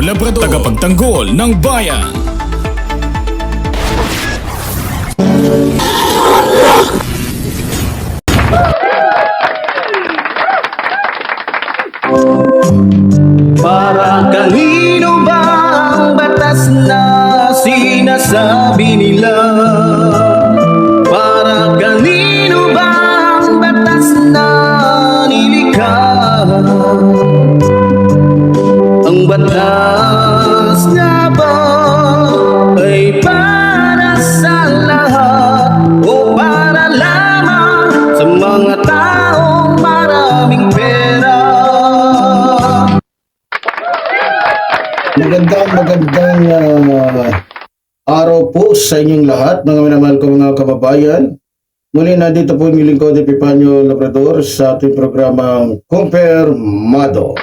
Labrador Tagapagtanggol ng bayan Para kanino ba ang batas na sinasabi nila? Sa inyong lahat, mga minamahal ko mga kababayan. Muli na dito po yung lingkod Epipanyo Labrador sa ating programang Compare Mado.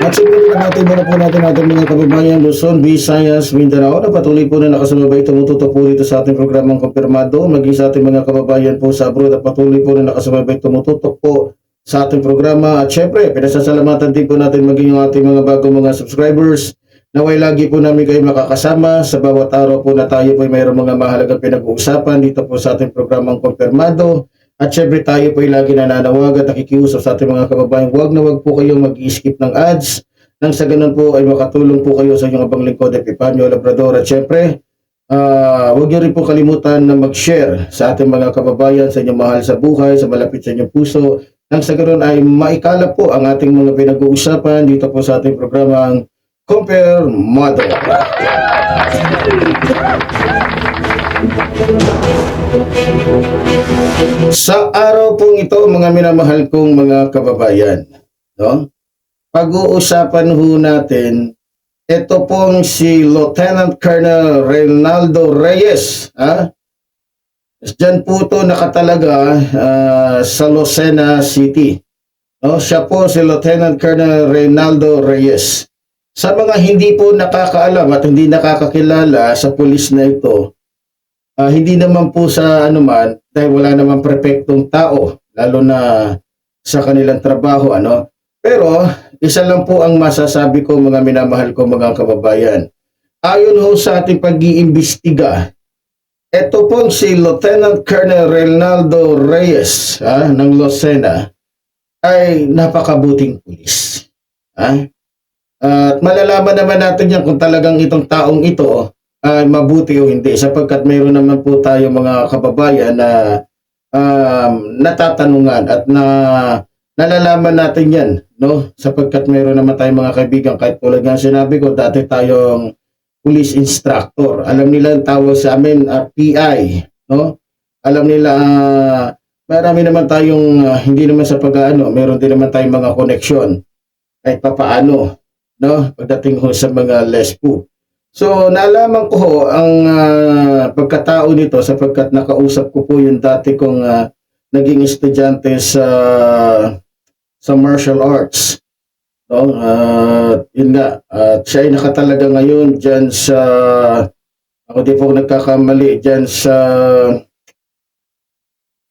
At siyempre natin muna po natin ating mga kababayan Luzon, Visayas, Mindanao na patuloy po na nakasumabay tumututok po dito sa ating programang Kumpirmado maging sa ating mga kababayan po sa abroad at patuloy po na nakasumabay tumututok po sa ating programa at syempre pinasasalamatan din po natin maging yung ating mga bagong mga subscribers Naway lagi po namin kayo makakasama sa bawat araw po na tayo po ay mayroong mga mahalagang pinag-uusapan dito po sa ating programang Kumpirmado at syempre tayo po ay lagi nananawag at nakikiusap sa ating mga kababayan. Huwag na huwag po kayong mag-skip ng ads nang sa ganun po ay makatulong po kayo sa inyong abang lingkod Epipanyo Labrador. At syempre, ah huwag niyo rin po kalimutan na mag-share sa ating mga kababayan sa inyong mahal sa buhay, sa malapit sa inyong puso. Nang sa ganun ay maikala po ang ating mga pinag-uusapan dito po sa ating programang Compare Model. Sa araw pong ito, mga minamahal kong mga kababayan, no? pag-uusapan ho natin, ito pong si Lieutenant Colonel Reynaldo Reyes. Ha? Diyan po ito nakatalaga ah, sa Lucena City. No? Siya po si Lieutenant Colonel Reynaldo Reyes. Sa mga hindi po nakakaalam at hindi nakakakilala sa pulis na ito, ah, hindi naman po sa anuman, dahil wala naman perfectong tao, lalo na sa kanilang trabaho, ano. Pero, isa lang po ang masasabi ko mga minamahal ko mga kababayan. Ayon ho sa ating pag-iimbestiga, ito pong si Lieutenant Colonel Reynaldo Reyes ah, ng Lucena ay napakabuting pulis. Ah. At malalaman naman natin yan kung talagang itong taong ito ay mabuti o hindi sapagkat mayroon naman po tayo mga kababayan na um, natatanungan at na nalalaman natin yan no? Sapagkat mayroon naman tayong mga kaibigan kahit tulad nga sinabi ko dati tayong police instructor. Alam nila ang tawag sa amin ah, PI no? Alam nila ah, marami naman tayong ah, hindi naman sa pag-ano meron din naman tayong mga koneksyon. Kahit papaano no pagdating ho sa mga lespo So nalaman ko ho ang ah, pagkatao nito sapagkat nakausap ko po yung dati kong ah, naging estudyante sa sa martial arts. No? At yun nga, at siya ay nakatalaga ngayon diyan sa ako di po nagkakamali diyan sa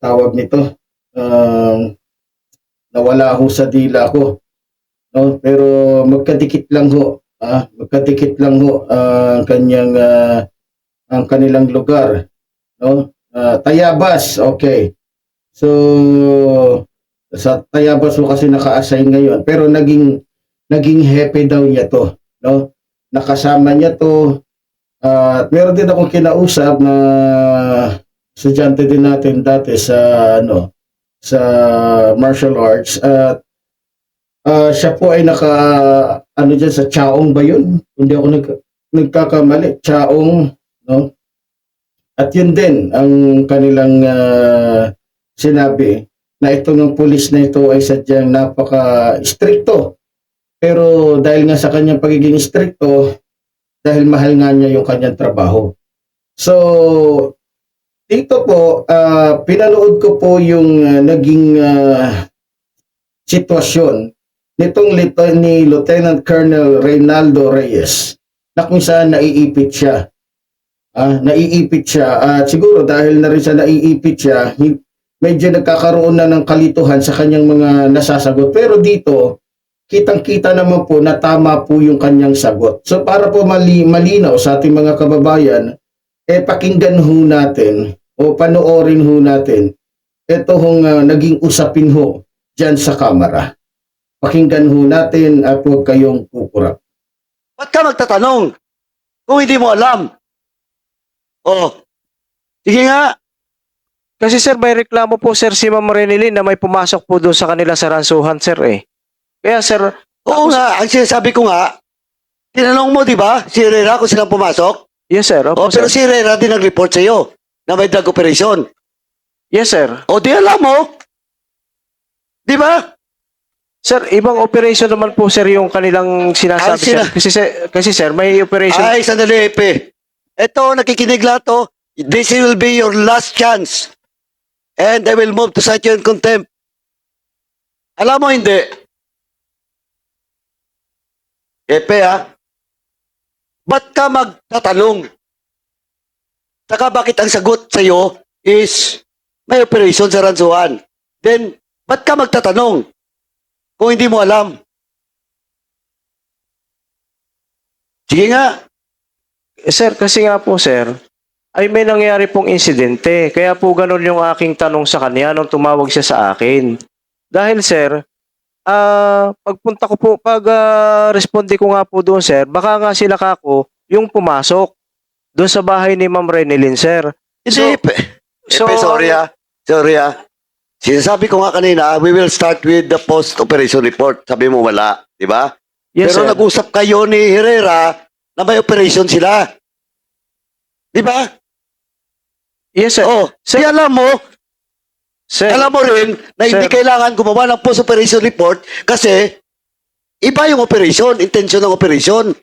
tawag nito. Um, nawala ho sa dila ko. No? Pero magkadikit lang ho ah, magkadikit lang ho ah, ang kanyang ah, ang kanilang lugar no? Ah, Tayabas okay. So sa Tayabas ho kasi naka-assign ngayon pero naging naging hepe daw niya to no? Nakasama niya to at meron din akong kinausap na estudyante din natin dati sa ano sa martial arts at ah, siya po ay naka ano diyan sa Chaong ba yun? Hindi ako nag, nagkakamali. Chaong, no? At yun din ang kanilang ah, sinabi na ito ng pulis na ito ay sadyang napaka-stricto. Pero dahil nga sa kanyang pagiging stricto, dahil mahal nga niya yung kanyang trabaho. So, dito po, ah, pinanood ko po yung ah, naging ah, sitwasyon nitong ni Lieutenant Colonel Reynaldo Reyes na kung saan naiipit siya. Ah, naiipit siya. At siguro dahil na rin sa naiipit siya, medyo nagkakaroon na ng kalituhan sa kanyang mga nasasagot. Pero dito, kitang-kita naman po na tama po yung kanyang sagot. So para po mali, malinaw sa ating mga kababayan, eh pakinggan ho natin o panoorin ho natin ito hong ah, naging usapin ho dyan sa kamera. Pakinggan ho natin at huwag kayong kukurap. Ba't ka magtatanong? Kung hindi mo alam. Oh. Sige nga. Kasi sir, may reklamo po sir si Ma'am Renilyn na may pumasok po doon sa kanila sa ransuhan sir eh. Kaya sir, Oo nga, ang sinasabi ko nga, tinanong mo, di ba, si Herrera kung silang pumasok? yes sir, opo Oh, pero sir. si Herrera din nag-report sa iyo na may drug operation. Yes sir. O di alam mo. Di ba? Sir, ibang operation naman po sir yung kanilang Ah, sinasabi sina- sir. Kasi, sir. kasi sir, may operation. Ay, sandali, Epe. Ito, nakikinig lahat to. This will be your last chance. And I will move to cite you in contempt. Alam mo, hindi. Epe, ha? Ba't ka magtatanong? Saka bakit ang sagot sa iyo is may operation sa Ransuan? Then, ba't ka magtatanong kung hindi mo alam? Sige nga. Sir, kasi nga po sir, ay may nangyari pong insidente. Kaya po ganun yung aking tanong sa kanya nung tumawag siya sa akin. Dahil sir, ah pagpunta ko po, pag responde ko nga po doon sir, baka nga sila kako yung pumasok doon sa bahay ni Ma'am Renilyn sir. Hindi, So- Epe. so- Epe, sorry ah. Sorry ah. Sinasabi ko nga kanina, we will start with the post-operation report. Sabi mo wala, di ba? Yes Pero sir. nag-usap kayo ni Herrera na may operation sila. Di ba? yes sir. Oh, Sir- di alam mo, sir. alam mo rin na hindi Sir. kailangan gumawa ng post-operation report kasi iba yung operation, intention ng operation.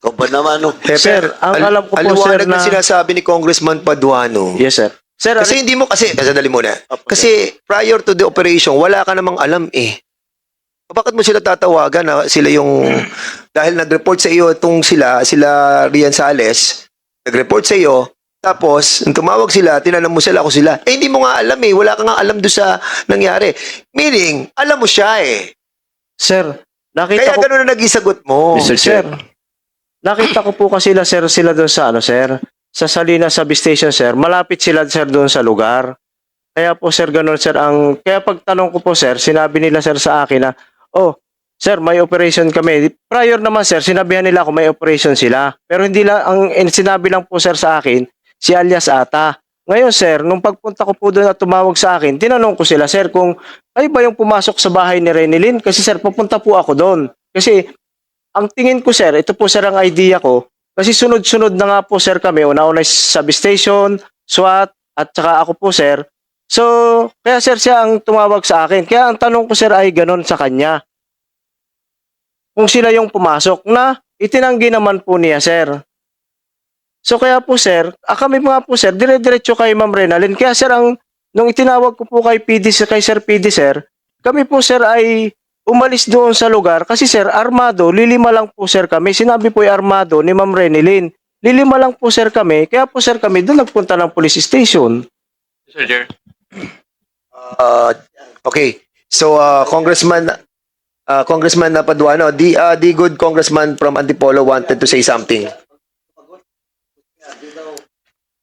Ikaw ba naman, no? Sir, ang alam ko po, sir, na na- sinasabi ni Congressman Paduano. Yes sir. Sir, Kasi hindi mo, kasi, sandali muna. Kasi prior to the operation, wala ka namang alam eh. Bakit mo sila tatawagan na sila yung, dahil nag-report sa iyo itong sila, sila Rian Sales, nag-report sa iyo, tapos, nung tumawag sila, tinanong mo sila kung sila. Eh, hindi mo nga alam eh. Wala ka nga alam doon sa nangyari. Meaning, alam mo siya eh. sir, nakita Kaya ko ganun na naging sagot mo. Mr. Sir. Nakita ko po kasi sila sir sila doon sa ano sir, sa Salinas Substation sir. Malapit sila sir doon sa lugar. Kaya po sir ganun sir ang kaya pagtanong ko po sir, sinabi nila sir sa akin na, "Oh, sir, may operation kami." Prior naman sir, sinabihan nila ako may operation sila. Pero hindi lang ang ang sinabi lang po sir sa akin si alias Ata. Ngayon sir, nung pagpunta ko po doon at tumawag sa akin, tinanong ko sila sir kung ay ba yung pumasok sa bahay ni Renilyn? Kasi sir, pupunta po ako doon. Kasi ang tingin ko sir, ito po sir ang idea ko. Kasi sunod-sunod na nga po sir kami. Una-una substation, SWAT, at saka ako po sir. So, kaya sir siya ang tumawag sa akin. Kaya ang tanong ko sir ay ganun sa kanya. Kung sila yung pumasok na itinanggi naman po niya sir. So kaya po sir, ah, kami mga po sir, dire-diretso kay Ma'am Renalyn. Kaya sir, ang, nung itinawag ko po kay PD, kay Sir PD sir, kami po sir ay umalis doon sa lugar kasi sir, armado, lilima lang po sir kami. Sinabi po yung armado ni Ma'am Renilyn. Lilima lang po sir kami, kaya po sir kami doon nagpunta ng police station. Mr. Chair. Uh, okay. So, uh, Congressman uh, Congressman Paduano, the, uh, the good congressman from Antipolo wanted to say something.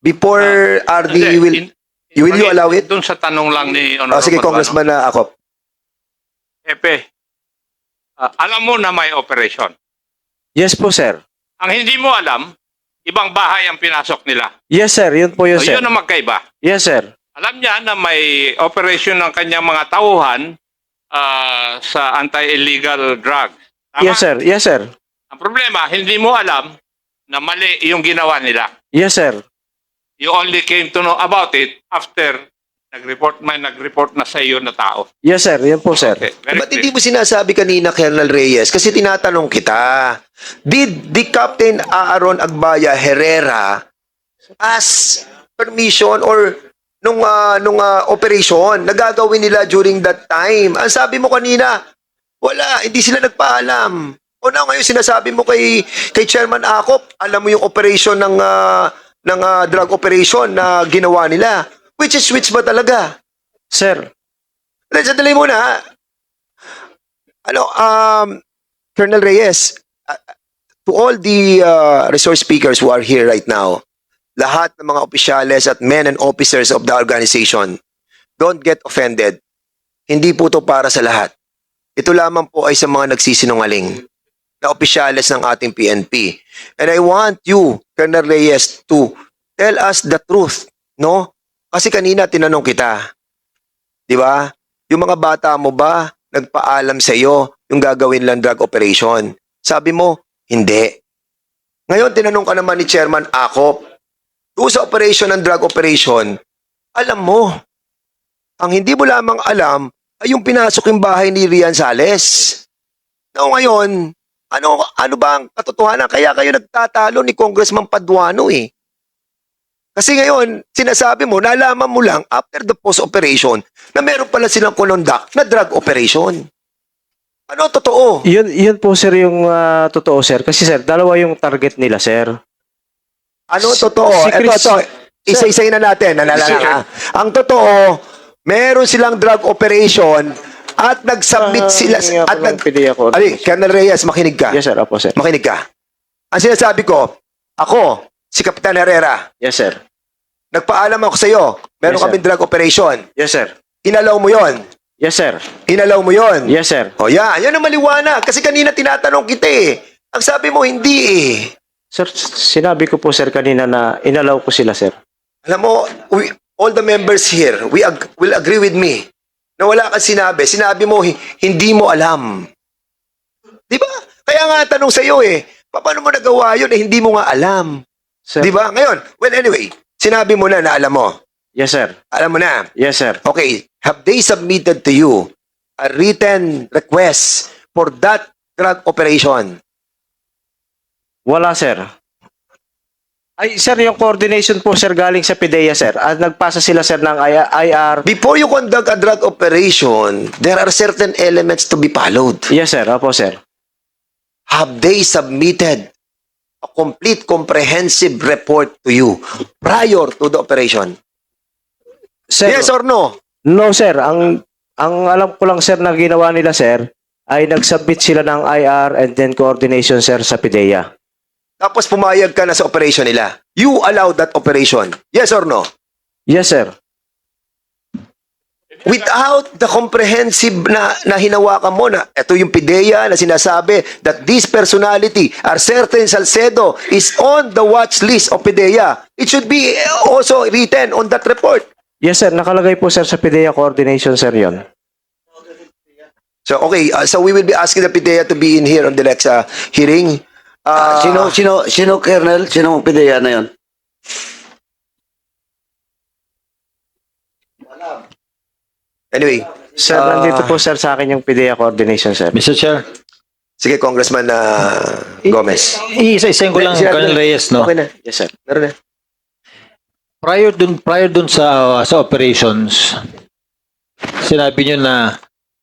Before RD, Hindi, you will, in- you will you allow it? Doon sa tanong lang ni Oh, Honorable sige, Paduano. Congressman na ako. Epe, ah, alam mo na may operation. Yes po sir. Ang hindi mo alam ibang bahay ang pinasok nila. Yes, sir. Yun po yun, So, sir. yun ang magkaiba. Yes, sir. Alam niya na may operation ng kanyang mga tauhan ah, sa anti-illegal drugs. Tama? Yes, sir. Yes, sir. Ang problema, hindi mo alam na mali yung ginawa nila. Yes, sir. You only came to know about it after nag-report may nag-report na sa iyo na tao. Yes, sir. Yan po, sir. Okay, very Ba't hindi clear. mo sinasabi kanina, Colonel Reyes? Kasi tinatanong kita, did the Captain Aaron Agbaya Herrera ask permission or nung ah, nung ah, operation na gagawin nila during that time? Ang sabi mo kanina, wala, hindi sila nagpaalam. O na ngayon sinasabi mo kay kay Chairman Akop, alam mo yung operation ng ah, ng ah, drug operation na ginawa nila. Which is which ba talaga? Sir. Hindi, sandali muna. Ano, um, Colonel Reyes, uh, to all the uh, resource speakers who are here right now, lahat ng mga opisyales at men and officers of the organization, don't get offended. Hindi po to para sa lahat. Ito lamang po ay sa mga nagsisinungaling na opisyales ng ating PNP. And I want you, Colonel Reyes, to tell us the truth, no? Kasi kanina tinanong kita, Di ba? Yung mga bata mo ba nagpaalam sa iyo yung gagawin lang drug operation? Sabi mo, hindi. Ngayon, tinanong ka naman ni Chairman Akop, doon sa operation ng drug operation, alam mo. Ang hindi mo lamang alam ay yung pinasok yung bahay ni Rian Sales. No, ngayon, ano, ano ba ang katotohanan? Kaya kayo nagtatalo ni Congressman Paduano eh. Kasi ngayon, sinasabi mo, nalaman mo lang after the post-operation na meron pala silang conduct na drug operation. Ano totoo? Yun, yun po, sir, yung ah, totoo, sir. Kasi, sir, dalawa yung target nila, sir. Ano Si- totoo? si Ito, Chris- ito. Isa-isayin na natin. Nalala Sir. nga. Ang totoo, meron silang drug operation at nag-submit Ah, sila at nag... ng PDEA ko. Ali, Colonel Reyes, makinig ka. Yes, sir. Apo, sir. Makinig ka. Ang sinasabi ko, ako, si Kapitan Herrera, Yes, sir. Nagpaalam ako sa iyo, meron Yes, sir. kaming drug operation. Yes, sir. Inalaw mo yon. Yes, sir. Inalaw mo yon. Yes, sir. O yan, yan ang maliwanag. Kasi kanina tinatanong kita eh. Ang sabi mo, hindi eh. Sir, sinabi ko po, sir, kanina na inalaw ko sila, sir. Alam mo, we, all the members here, we ag- will agree with me na wala kang sinabi. Sinabi mo, hi- hindi mo alam. Di ba? Kaya nga tanong sa iyo eh, pa- paano mo nagawa yun eh, hindi mo nga alam. Sir. Di ba? Ngayon, well anyway, sinabi mo na na alam mo. Yes, sir. Alam mo na. Yes, sir. Okay, have they submitted to you a written request for that drug operation? Wala, sir. Ay, sir, yung coordination po, sir, galing sa PIDEA, sir. At nagpasa sila, sir, ng IR. Before you conduct a drug operation, there are certain elements to be followed. Yes, sir. Apo, sir. Have they submitted a complete comprehensive report to you prior to the operation? Sir, Yes or no? no, sir. Ang, ang alam ko lang, sir, na ginawa nila, sir, ay nag-submit sila ng IR and then coordination, sir, sa PIDEA. Tapos pumayag ka na sa operation nila. You allow that operation. Yes or no? Yes, sir. Without the comprehensive na, na hinawakan mo na ito yung PIDEA na sinasabi that this personality, Arcerte Salcedo, is on the watch list of PIDEA. It should be also written on that report. Yes, sir. Nakalagay po, sir, sa PIDEA coordination, sir, yon. So okay, uh, so we will be asking the PIDEA to be in here on the next uh, hearing. Uh, sino, sino, sino, Colonel? Sino PDEA na yun? Anyway, Sir, Ah. nandito po, sir, sa akin yung PIDEA coordination, sir. Mr. Chair, sige Congressman uh, Gomez. iisa-isahin ko lang, Sinabi Colonel Reyes, no? Okay na. Yes, sir. Meron na. Prior dun, prior dun sa, sa operations, sinabi nyo na,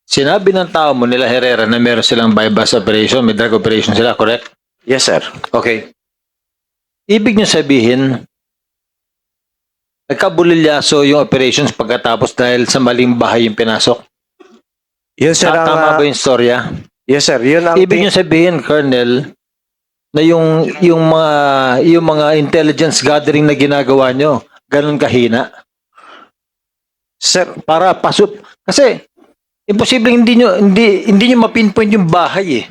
sinabi ng tao mo nila Herrera na meron silang bypass operation, may drug operation sila, correct? Yes, sir. Okay. Ibig nyo sabihin, nagkabulilyaso yung operations pagkatapos dahil sa maling bahay yung pinasok. Yun, sir, ang, Tama ah, ba yung storya? yes, sir. Yun ang... Ibig nyo sabihin, Colonel, na yung yung mga yung mga intelligence gathering na ginagawa nyo, ganun kahina Sir, para pasok kasi imposible hindi nyo hindi hindi nyo mapinpoint yung bahay eh.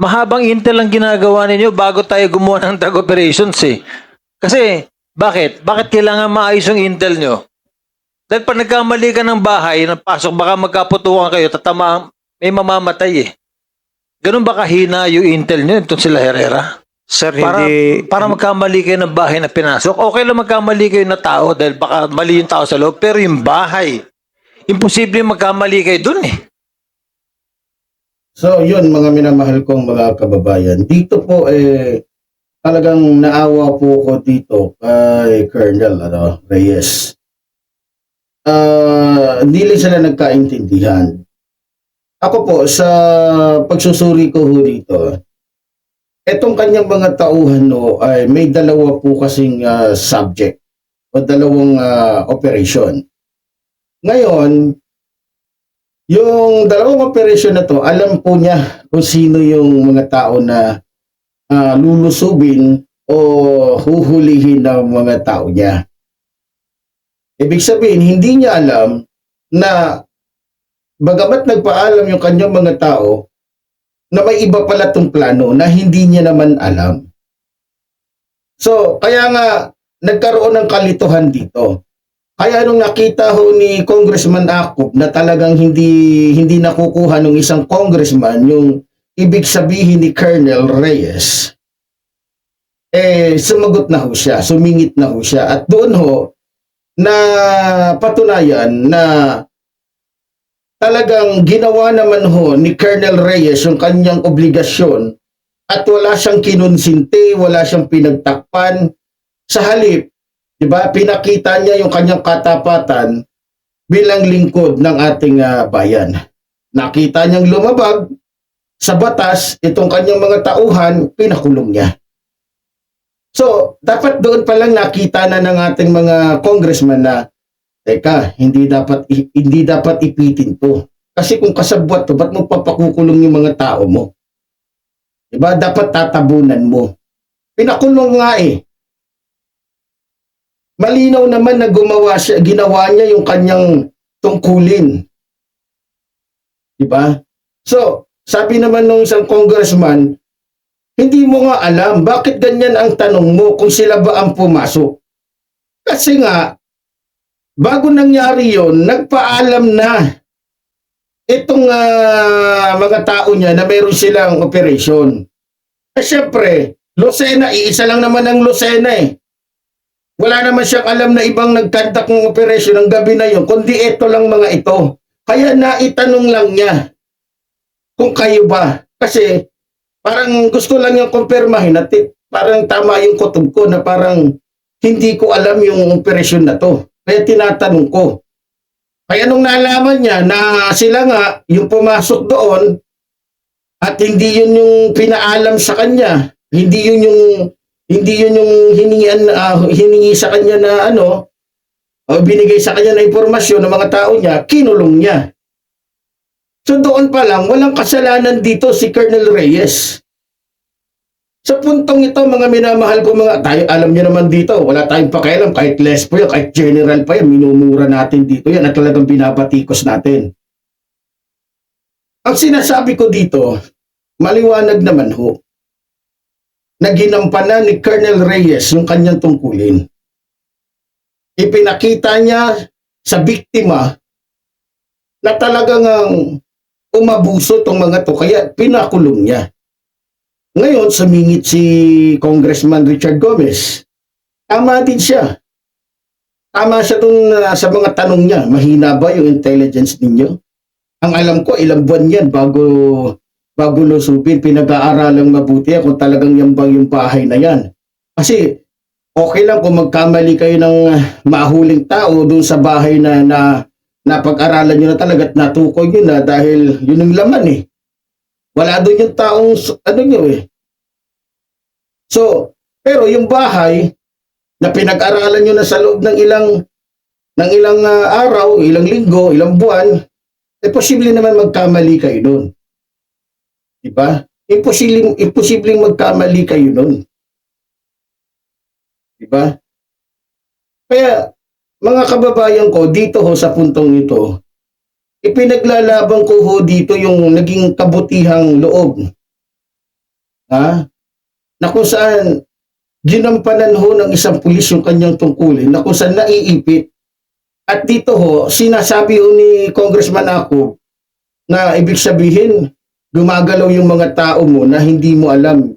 mahabang intel ang ginagawa ninyo bago tayo gumawa ng drug operations eh. Kasi, bakit? Bakit kailangan maayos yung intel nyo? Dahil pag nagkamali ka ng bahay, napasok, baka magkaputukan kayo, tatama, may mamamatay eh. Ganun ba kahina yung intel nyo, itong sila Herrera? Sir, Para, hindi... para magkamali kayo ng bahay na pinasok, okay lang magkamali kayo na tao dahil baka mali yung tao sa loob, pero yung bahay, imposible magkamali kayo dun eh. So, yun mga minamahal kong mga kababayan. Dito po eh talagang naawa po ko dito kay Colonel ano, Reyes. Ah, hindi lang sila nagkaintindihan. Ako po sa pagsusuri ko ho dito, etong kanyang mga tauhan no ay may dalawa po kasing ah, subject o dalawang ah, operation. Ngayon, yung dalawang operasyon na to, alam po niya kung sino yung mga tao na ah, lulusubin o huhulihin ng mga tao niya. Ibig sabihin, hindi niya alam na bagamat nagpaalam yung kanyang mga tao na may iba pala tong plano na hindi niya naman alam. So, kaya nga nagkaroon ng kalituhan dito. Kaya nung nakita ho ni Congressman Akop na talagang hindi hindi nakukuha ng isang congressman yung ibig sabihin ni Colonel Reyes, eh sumagot na ho siya, sumingit na ho siya. At doon ho, na patunayan na talagang ginawa naman ho ni Colonel Reyes yung kanyang obligasyon at wala siyang kinonsinte, wala siyang pinagtakpan. Sa halip, Di ba? Pinakita niya yung kanyang katapatan bilang lingkod ng ating ah, bayan. Nakita niyang lumabag sa batas itong kanyang mga tauhan, pinakulong niya. So, dapat doon pa lang nakita na ng ating mga congressman na teka, hindi dapat hindi dapat ipitin to. Kasi kung kasabwat to, ba't mo papakukulong yung mga tao mo? Diba? Dapat tatabunan mo. Pinakulong nga eh malinaw naman na gumawa siya, ginawa niya yung kanyang tungkulin. Di ba? So, sabi naman ng isang congressman, hindi mo nga alam bakit ganyan ang tanong mo kung sila ba ang pumasok. Kasi nga, bago nangyari yon nagpaalam na itong ah, mga tao niya na meron silang operation. Eh, syempre, Lucena, iisa lang naman ang Lucena eh. Wala naman siyang alam na ibang nagkandak ng operasyon ng gabi na yun, kundi ito lang mga ito. Kaya naitanong lang niya kung kayo ba. Kasi parang gusto lang niyang kumpirmahin at parang tama yung kutob ko na parang hindi ko alam yung operasyon na to. Kaya tinatanong ko. Kaya nung nalaman niya na sila nga yung pumasok doon at hindi yun yung pinaalam sa kanya, hindi yun yung hindi yun yung hiningian ah, hiningi sa kanya na ano o binigay sa kanya na impormasyon ng mga tao niya, kinulong niya. So doon pa lang, walang kasalanan dito si Colonel Reyes. Sa puntong ito, mga minamahal ko mga tayo, alam niyo naman dito, wala tayong pakialam, kahit less po yan, kahit general pa yan, minumura natin dito yan at talagang binabatikos natin. Ang sinasabi ko dito, maliwanag naman ho, na ginampanan ni Colonel Reyes yung kanyang tungkulin. Ipinakita niya sa biktima na talagang ang umabuso tong mga to kaya pinakulong niya. Ngayon, sumingit si Congressman Richard Gomez. Tama din siya. Tama siya dun uh, sa mga tanong niya. Mahina ba yung intelligence ninyo? Ang alam ko, ilang buwan yan bago bago lusubin, pinag-aaralang mabuti kung talagang yan bang yung bahay na yan. Kasi okay lang kung magkamali kayo ng mahuling tao doon sa bahay na, na napag-aralan nyo na talaga at natukoy nyo na dahil yun ang laman eh. Wala doon yung taong ano nyo eh. So, pero yung bahay na pinag-aralan nyo na sa loob ng ilang ng ilang ah, araw, ilang linggo, ilang buwan, eh posible naman magkamali kayo doon. Diba? Imposibleng, imposibleng magkamali kayo nun. Diba? Kaya, mga kababayan ko, dito ho sa puntong ito, ipinaglalaban ko ho dito yung naging kabutihang loob ha, na kung saan ginampanan ho ng isang pulis yung kanyang tungkulin, na kung saan naiipit. At dito ho, sinasabi ho ni Congressman ako na ibig sabihin, gumagalaw yung mga tao mo na hindi mo alam.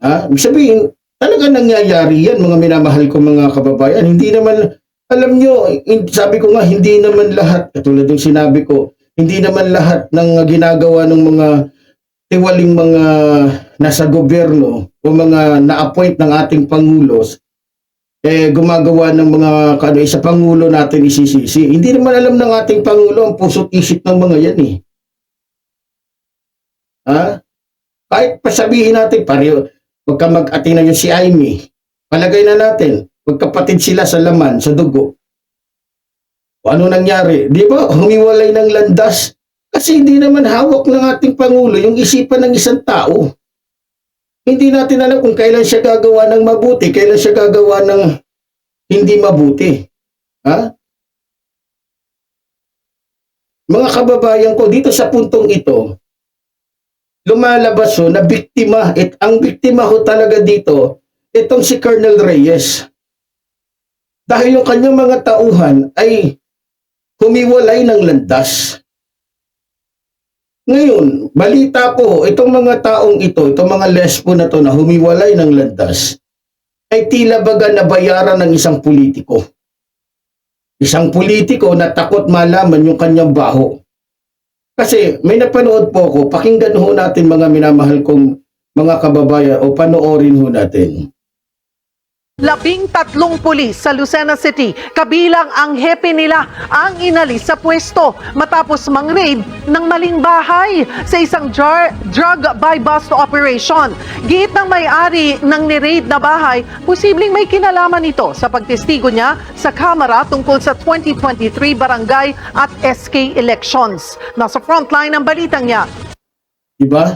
Ha? Ibig sabihin, talaga nangyayari yan, mga minamahal ko mga kababayan. Hindi naman, alam nyo, sabi ko nga, hindi naman lahat, katulad ng sinabi ko, hindi naman lahat ng ginagawa ng mga tiwaling mga nasa gobyerno o mga na-appoint ng ating pangulos eh gumagawa ng mga kano eh, sa pangulo natin isisisi. Hindi naman alam ng ating pangulo ang puso't isip ng mga yan eh. Ha? Kahit pasabihin natin pareho, wag ka mag-atina yung si Amy. Palagay na natin, magkapatid sila sa laman, sa dugo. Ano nangyari? Di ba? Humiwalay ng landas kasi hindi naman hawak ng ating Pangulo yung isipan ng isang tao. Hindi natin alam kung kailan siya gagawa ng mabuti, kailan siya gagawa ng hindi mabuti. Ha? Mga kababayan ko, dito sa puntong ito, lumalabas ho na biktima. At ang biktima ho talaga dito, itong si Colonel Reyes. Dahil yung kanyang mga tauhan ay humiwalay ng landas. Ngayon, balita ko, itong mga taong ito, itong mga lesbo na to na humiwalay ng landas, ay tila baga nabayaran ng isang politiko. Isang politiko na takot malaman yung kanyang baho. Kasi may napanood po ako, pakinggan ho natin mga minamahal kong mga kababayan o panoorin ho natin. Labing tatlong pulis sa Lucena City, kabilang ang hepe nila ang inalis sa pwesto matapos mang-raid ng maling bahay sa isang jar- drug by bust operation. Giit ng may-ari ng ni-raid na bahay, posibleng may kinalaman ito sa pagtestigo niya sa kamera tungkol sa 2023 barangay at SK elections. Nasa frontline ng balitang niya, Di ba?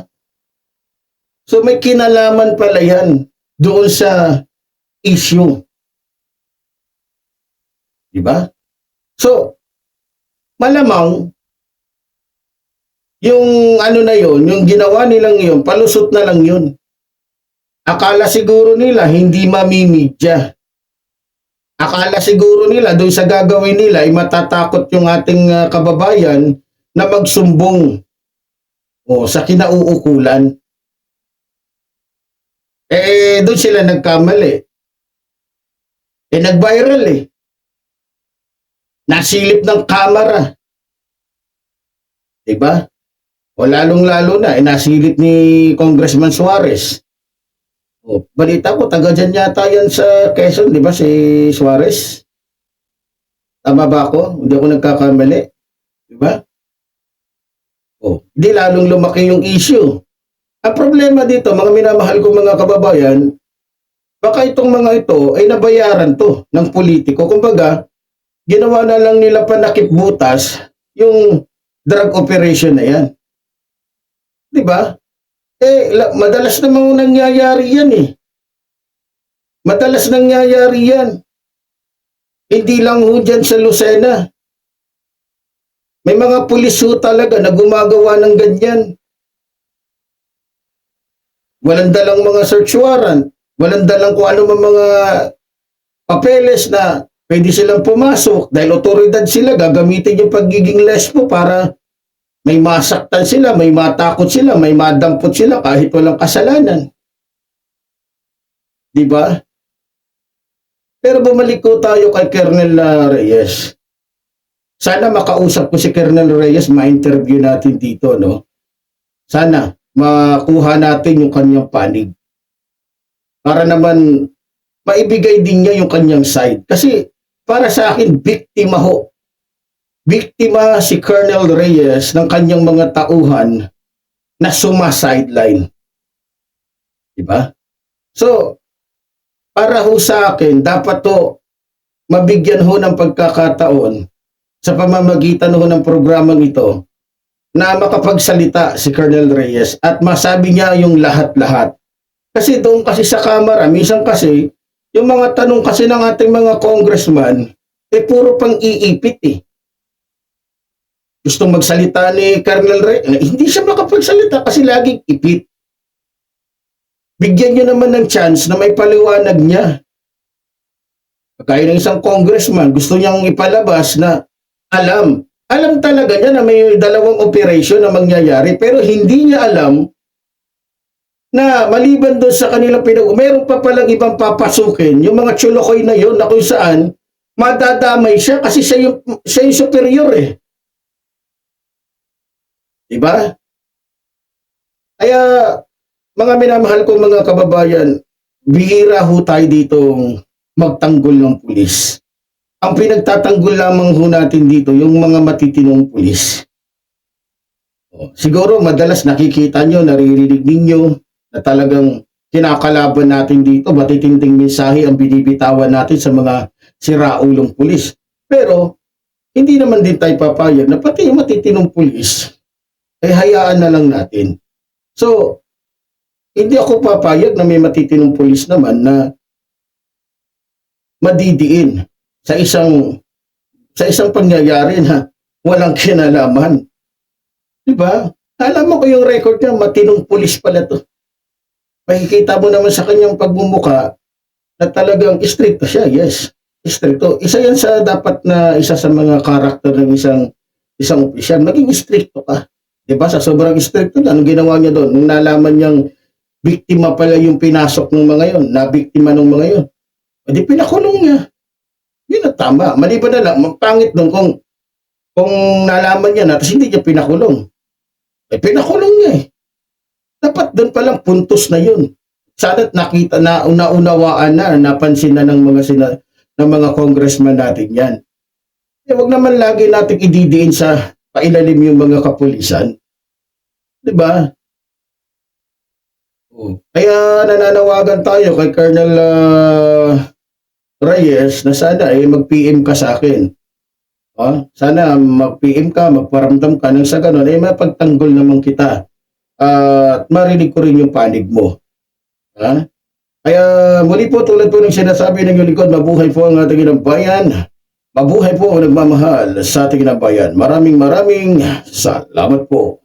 So may kinalaman pala yan doon sa issue. Di ba? So, malamang yung ano na yon, yung ginawa nilang yun, palusot na lang yun. Akala siguro nila hindi mamimidya. Akala siguro nila doon sa gagawin nila ay matatakot yung ating ah, kababayan na magsumbong o sa kinauukulan. Eh, doon sila nagkamali. Eh, nag-viral eh. Nasilip ng kamera. Diba? O lalong-lalo na, eh, nasilip ni Congressman Suarez. O, balita ko, taga dyan yata yan sa Quezon, di ba, si Suarez? Tama ba ako? Hindi ako nagkakamali. Di ba? O, di lalong lumaki yung issue. Ang problema dito, mga minamahal ko mga kababayan, baka itong mga ito ay nabayaran to ng politiko. Kumbaga, ginawa na lang nila panakip butas yung drug operation na yan. Di ba? Eh, la- madalas namang nangyayari yan eh. Madalas nangyayari yan. Hindi lang ho dyan sa Lucena. May mga pulis ho talaga na gumagawa ng ganyan. Walang dalang mga search warrant. Walang dalang kung ano man mga papeles na pwede silang pumasok dahil otoridad sila, gagamitin yung pagiging lesbo para may masaktan sila, may matakot sila, may madampot sila kahit walang kasalanan. Di ba? Pero bumalik ko tayo kay Colonel ah, Reyes. Sana makausap ko si Colonel Reyes, ma-interview natin dito, no? Sana makuha natin yung kanyang panig. Para naman maibigay din niya yung kanyang side. Kasi para sa akin, biktima ho. Biktima si Colonel Reyes ng kanyang mga tauhan na suma-sideline. Diba? So, para ho sa akin, dapat to mabigyan ho ng pagkakataon sa pamamagitan ho ng programang ito na makapagsalita si Colonel Reyes at masabi niya yung lahat-lahat. Kasi doon kasi sa kamera, minsan kasi, yung mga tanong kasi ng ating mga congressman, eh puro pang iipit eh. Gustong magsalita ni Colonel Reyes, eh, hindi siya makapagsalita kasi laging ipit. bigyan nyo naman ng chance na may paliwanag niya. Kaya ng isang congressman, gusto niyang ipalabas na alam. Alam talaga niya na may dalawang operation na mangyayari pero hindi niya alam na maliban doon sa kanilang pinag meron pa palang ibang papasukin, yung mga chulokoy na yon na kung saan madadamay siya kasi siya yung, siya yung superior eh. Diba? Kaya, mga minamahal kong mga kababayan, bihira ho tayo ditong magtanggol ng pulis. Ang pinagtatanggol lamang ho natin dito, yung mga matitinong pulis. O, Siguro madalas nakikita nyo, naririnig ninyo na talagang kinakalaban natin dito, matitinding mensahe ang binibitawan natin sa mga siraulong pulis. Pero, hindi naman din tayo papayag na pati yung matitinong pulis, eh hayaan na lang natin. So, hindi ako papayag na may matitinong pulis naman na madidiin sa isang sa isang pangyayari na walang kinalaman. Di ba? Alam mo ko yung record niya, matinong pulis pala to. Makikita mo naman sa kanyang pagmumuka na talagang stricto siya, yes. Stricto. Isa yan sa dapat na isa sa mga karakter ng isang isang opisyal. Maging stricto ka. Di ba? Sa sobrang stricto na, anong ginawa niya doon? Nung nalaman niyang biktima pala yung pinasok ng mga yon, na biktima ng mga yon. O di pinakulong niya. Yun ang tama. Maliban na lang, pangit doon kung kung nalaman niya na, tapos hindi niya pinakulong. Eh, pinakulong niya eh. Dapat doon palang puntos na yun. Sana't nakita na, unaunawaan na, napansin na ng mga sina, ng mga congressman natin yan. Eh, wag naman lagi natin ididiin sa pailalim yung mga kapulisan. Ba? Oh. Kaya nananawagan tayo kay Colonel ah, Reyes na sana eh mag-PM ka sa akin. Ah, sana mag-PM ka, magparamdam ka nang sa ganun eh mapagtanggol naman kita. At marinig ko rin yung panig mo. Ha? Kaya muli po tulad po ng sinasabi ng iyong likod, mabuhay po ang ating inang bayan. Mabuhay po ang nagmamahal sa ating inang bayan. Maraming maraming salamat po.